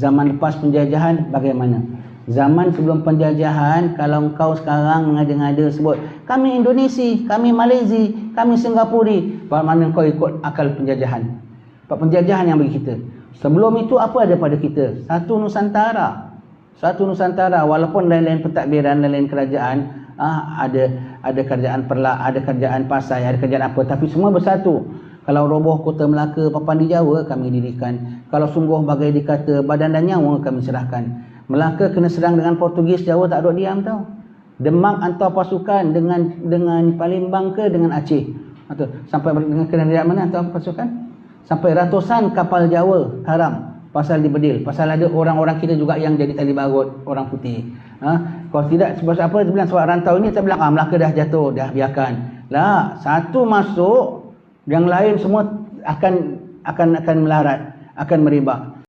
Zaman lepas penjajahan bagaimana? Zaman sebelum penjajahan, kalau engkau sekarang mengada-ngada sebut, kami Indonesia, kami Malaysia, kami Singapura, bagaimana engkau ikut akal penjajahan? Penjajahan yang bagi kita. Sebelum itu apa ada pada kita? Satu Nusantara. Satu Nusantara walaupun lain-lain pentadbiran, lain-lain kerajaan, ah, ada ada kerajaan perla, ada kerajaan pasai, ada kerajaan apa, tapi semua bersatu. Kalau roboh kota Melaka, Papan di Jawa kami dirikan. Kalau sungguh bagai dikata badan dan nyawa kami serahkan. Melaka kena serang dengan Portugis, Jawa tak duduk diam tau. Demak hantar pasukan dengan dengan Palembang ke dengan Aceh. Atau sampai dengan kena dari mana hantar pasukan? Sampai ratusan kapal Jawa karam pasal di Bedil. Pasal ada orang-orang kita juga yang jadi tali barut orang putih. Ha? Kalau tidak sebab apa sebab rantau ini saya bilang ah Melaka dah jatuh, dah biarkan. Lah, satu masuk yang lain semua akan akan akan melarat, akan meribak.